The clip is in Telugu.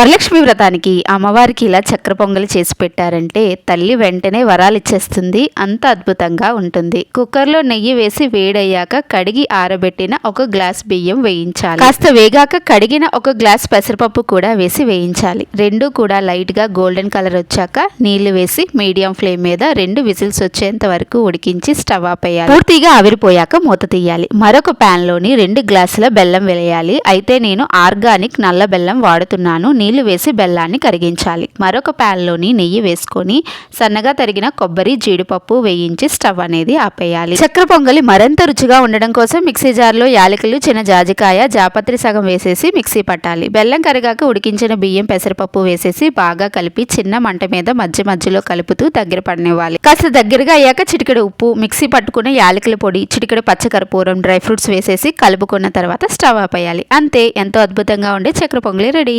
వరలక్ష్మి వ్రతానికి అమ్మవారికి ఇలా చక్ర పొంగలి చేసి పెట్టారంటే తల్లి వెంటనే వరాలు ఇచ్చేస్తుంది. అంత అద్భుతంగా ఉంటుంది. కుక్కర్లో నెయ్యి వేసి వేడయ్యాక కడిగి ఆరబెట్టిన ఒక గ్లాస్ బియ్యం వేయించాలి. కాస్త వేగాక కడిగిన ఒక గ్లాస్ పెసరపప్పు కూడా వేసి వేయించాలి. రెండు కూడా లైట్గా గోల్డెన్ కలర్ వచ్చాక నీళ్ళు వేసి మీడియం ఫ్లేమ్ మీద రెండు విజిల్స్ వచ్చేంత వరకు ఉడికించి స్టవ్ వేయాలి పూర్తిగా ఆవిరిపోయాక మూత తీయాలి. మరొక పాన్లోని రెండు గ్లాసుల బెల్లం వేయాలి అయితే నేను ఆర్గానిక్ నల్ల బెల్లం వాడుతున్నాను. నీళ్ళు వేసి బెల్లాన్ని కరిగించాలి. మరొక ప్యాన్లోని నెయ్యి వేసుకొని సన్నగా తరిగిన కొబ్బరి జీడిపప్పు వేయించి స్టవ్ అనేది ఆపేయాలి. చక్కెర పొంగలి మరింత రుచిగా ఉండడం కోసం మిక్సీ జార్లో యాలకులు చిన్న జాజికాయ జాపత్రి సగం వేసేసి మిక్సీ పట్టాలి. బెల్లం కరిగాక ఉడికించిన బియ్యం పెసరపప్పు వేసేసి బాగా కలిపి చిన్న మంట మీద మధ్య మధ్యలో కలుపుతూ దగ్గర పడనివ్వాలి. కాస్త దగ్గరగా అయ్యాక చిటికెడు ఉప్పు మిక్సీ పట్టుకున్న యాలకుల పొడి చిటికెడు పచ్చకర్పూరం డ్రై ఫ్రూట్స్ వేసేసి కలుపుకున్న తర్వాత స్టవ్ ఆపేయాలి. అంతే ఎంతో అద్భుతంగా ఉండే చక్కెర పొంగలి రెడీ.